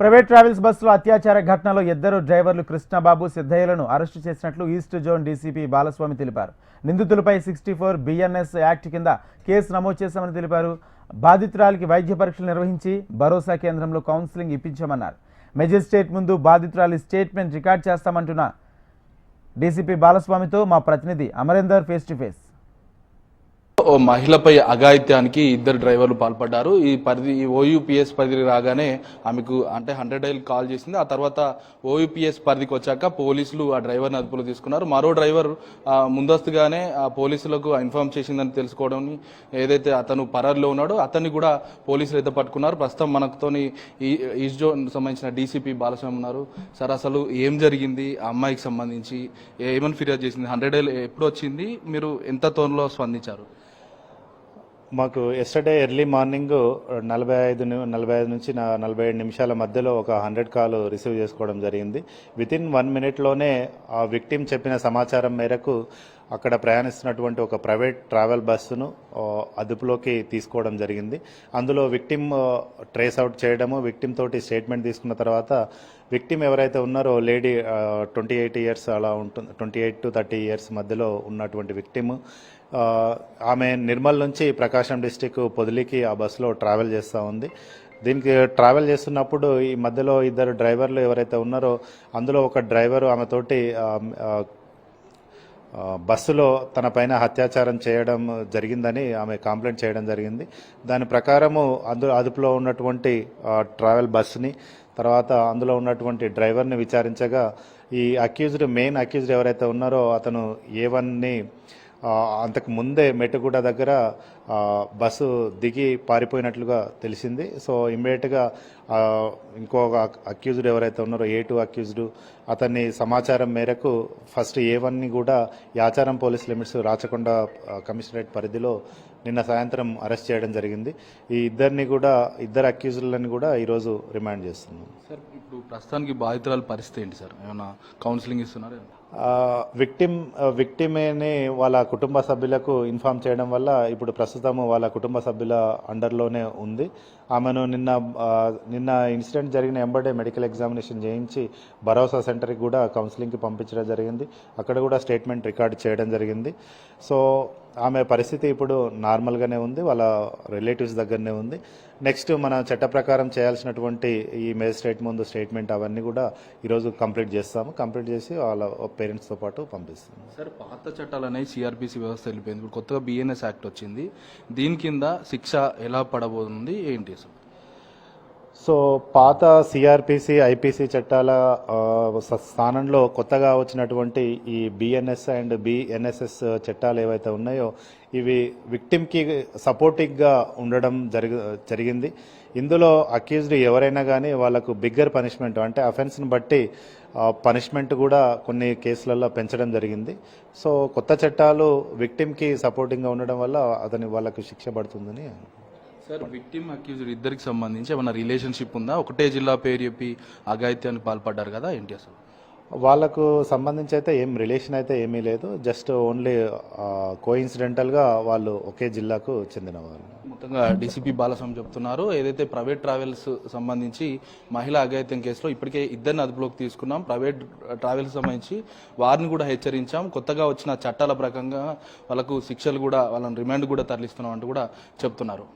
Private travels బస్సులో అత్యాచార ఘటనలో ఇద్దరు డ్రైవర్లు కృష్ణబాబు సిద్ధయ్యలను అరెస్టు చేసినట్లు ఈస్ట్ జోన్ డీసీపీ బాలస్వామి తెలిపారు. నిందితులపై సిక్స్టీ ఫోర్ బిఎన్ఎస్ యాక్ట్ కింద కేసు నమోదు చేశామని తెలిపారు. బాధితురాలికి వైద్య పరీక్షలు నిర్వహించి భరోసా కేంద్రంలో కౌన్సిలింగ్ ఇప్పించామన్నారు. మెజిస్ట్రేట్ ముందు బాధితురాలి స్టేట్మెంట్ రికార్డ్ చేస్తామంటున్న డీసీపీ బాలస్వామితో మా ప్రతినిధి అమరేందర్ ఫేస్ టు ఫేస్. మహిళపై అఘాయిత్యానికి ఇద్దరు డ్రైవర్లు పాల్పడ్డారు. ఈ పరిధి ఈ ఓయూపీఎస్ పరిధి రాగానే ఆమెకు అంటే హండ్రెడ్ డైల్ కాల్ చేసింది. ఆ తర్వాత ఓయూపీఎస్ పరిధికి వచ్చాక పోలీసులు ఆ డ్రైవర్ని అదుపులో తీసుకున్నారు. మరో డ్రైవర్ ముందస్తుగానే ఆ పోలీసులకు ఇన్ఫార్మ్ చేసిందని తెలుసుకోవడం ఏదైతే అతను పరారులో ఉన్నాడో అతన్ని కూడా పోలీసులు అయితే పట్టుకున్నారు. ప్రస్తుతం మనతోని ఈ ఈస్ట్ జోన్ సంబంధించిన డీసీపీ బాలస్వామి ఉన్నారు. సార్ అసలు ఏం జరిగింది? ఆ అమ్మాయికి సంబంధించి ఏమని ఫిర్యాదు చేసింది? హండ్రెడ్ డైల్ ఎప్పుడు వచ్చింది? మీరు ఎంత తోనలో స్పందించారు? మాకు ఎస్టర్డే ఎర్లీ మార్నింగ్ నలభై ఐదు నలభై ఐదు నుంచి నా- నలభై ఏడు నిమిషాల మధ్యలో ఒక హండ్రెడ్ కాల్ రిసీవ్ చేసుకోవడం జరిగింది. వితిన్ వన్ మినిట్లోనే ఆ విక్టిమ్ చెప్పిన సమాచారం మేరకు అక్కడ ప్రయాణిస్తున్నటువంటి ఒక ప్రైవేట్ ట్రావెల్ బస్సును అదుపులోకి తీసుకోవడం జరిగింది. అందులో విక్టిమ్ ట్రేస్ అవుట్ చేయడము విక్టిమ్ తోటి స్టేట్మెంట్ తీసుకున్న తర్వాత విక్టిమ్ ఎవరైతే ఉన్నారో లేడీ ట్వంటీ ఎయిట్ ఇయర్స్ అలా ఉంటుంది twenty eight to thirty years మధ్యలో ఉన్నటువంటి విక్టిమ్. ఆమె నిర్మల్ నుంచి ప్రకాశం డిస్టిక్ పొదిలికి ఆ బస్సులో ట్రావెల్ చేస్తూ ఉంది. దీనికి ట్రావెల్ చేస్తున్నప్పుడు ఈ మధ్యలో ఇద్దరు డ్రైవర్లు ఎవరైతే ఉన్నారో అందులో ఒక డ్రైవరు ఆమెతోటి బస్సులో తన పైన అత్యాచారం చేయడం జరిగిందని ఆమె కంప్లైంట్ చేయడం జరిగింది. దాని ప్రకారము అందు అదుపులో ఉన్నటువంటి ట్రావెల్ బస్సుని తర్వాత అందులో ఉన్నటువంటి డ్రైవర్ని విచారించగా ఈ అక్యూజ్డ్ మెయిన్ అక్యూజ్డ్ ఎవరైతే ఉన్నారో అతను ఏ వన్ని అంతకు ముందే మెట్టుగూడ దగ్గర బస్సు దిగి పారిపోయినట్లుగా తెలిసింది. సో ఇమ్మీడియట్గా ఇంకొక అక్యూజ్డ్ ఎవరైతే ఉన్నారో ఏ టూ అక్యూజ్డ్ అతన్ని సమాచారం మేరకు ఫస్ట్ ఏ వన్ని కూడా Yacharam police limits Rachakonda commissionerate పరిధిలో నిన్న సాయంత్రం అరెస్ట్ చేయడం జరిగింది. ఈ ఇద్దరిని కూడా ఇద్దరు అక్యూజ్డ్లని కూడా ఈరోజు రిమాండ్ చేస్తున్నాం. సార్ ఇప్పుడు ప్రస్తుతానికి బాధితురాల పరిస్థితి ఏంటి సార్? ఏమైనా కౌన్సిలింగ్ ఇస్తున్నారా? విక్టిమ్ విక్టిమేని వాళ్ళ కుటుంబ సభ్యులకు ఇన్ఫామ్ చేయడం వల్ల ఇప్పుడు ప్రస్తుతం వాళ్ళ కుటుంబ సభ్యుల అండర్లోనే ఉంది. ఆమెను నిన్న నిన్న ఇన్సిడెంట్ జరిగిన ఎంబడే మెడికల్ ఎగ్జామినేషన్ చేయించి భరోసా సెంటర్కి కూడా కౌన్సిలింగ్కి పంపించడం జరిగింది. అక్కడ కూడా స్టేట్మెంట్ రికార్డ్ చేయడం జరిగింది. సో ఆమె పరిస్థితి ఇప్పుడు నార్మల్గానే ఉంది వాళ్ళ రిలేటివ్స్ దగ్గరనే ఉంది. నెక్స్ట్ మన చట్ట ప్రకారం చేయాల్సినటువంటి ఈ మేజిస్ట్రేట్ ముందు స్టేట్మెంట్ అవన్నీ కూడా ఈరోజు కంప్లీట్ చేస్తాము. కంప్లీట్ చేసి వాళ్ళ పేరెంట్స్తో పాటు పంపిస్తాము. సార్ పాత చట్టాలు అనేవి సిఆర్పిసి వ్యవస్థ వెళ్ళిపోయింది. ఇప్పుడు కొత్తగా బిఎన్ఎస్ యాక్ట్ వచ్చింది. దీని కింద శిక్ష ఎలా పడబోతుంది? ఏంటి సార్? సో పాత సిఆర్పిసి ఐపీసీ చట్టాల స్థానంలో కొత్తగా వచ్చినటువంటి ఈ బిఎన్ఎస్ అండ్ బిఎన్ఎస్ఎస్ చట్టాలు ఏవైతే ఉన్నాయో ఇవి విక్టిమ్కి సపోర్టివ్గా ఉండడం జరిగి జరిగింది. ఇందులో అక్యూజ్డ్ ఎవరైనా కానీ వాళ్ళకు బిగ్గర్ పనిష్మెంట్ అంటే అఫెన్స్ని బట్టి పనిష్మెంట్ కూడా కొన్ని కేసులలో పెంచడం జరిగింది. సో కొత్త చట్టాలు విక్టిమ్కి సపోర్టింగ్గా ఉండడం వల్ల అతని వాళ్ళకు శిక్ష పడుతుందని సార్ విక్టిమ్ అక్యూజ్డ్ ఇద్దరికి సంబంధించి ఏమైనా రిలేషన్షిప్ ఉందా? ఒకటే జిల్లా పేరు చెప్పి అఘాయిత్యానికి పాల్పడ్డారు కదా ఏంటి అసలు వాళ్ళకు సంబంధించి అయితే ఏం రిలేషన్ అయితే ఏమీ లేదు. జస్ట్ ఓన్లీ కోఇన్సిడెంటల్గా వాళ్ళు ఒకే జిల్లాకు చెందిన వాళ్ళు మొత్తంగా డీసీపీ బాలస్వామి చెప్తున్నారు. ఏదైతే ప్రైవేట్ ట్రావెల్స్ సంబంధించి మహిళా అఘాయిత్యం కేసులో ఇప్పటికే ఇద్దరిని అదుపులోకి తీసుకున్నాం. ప్రైవేట్ ట్రావెల్స్ సంబంధించి వారిని కూడా హెచ్చరించాం. కొత్తగా వచ్చిన చట్టాల ప్రకారంగా వాళ్ళకు శిక్షలు కూడా వాళ్ళని రిమాండ్ కూడా తరలిస్తున్నాం అంటూ కూడా చెప్తున్నారు.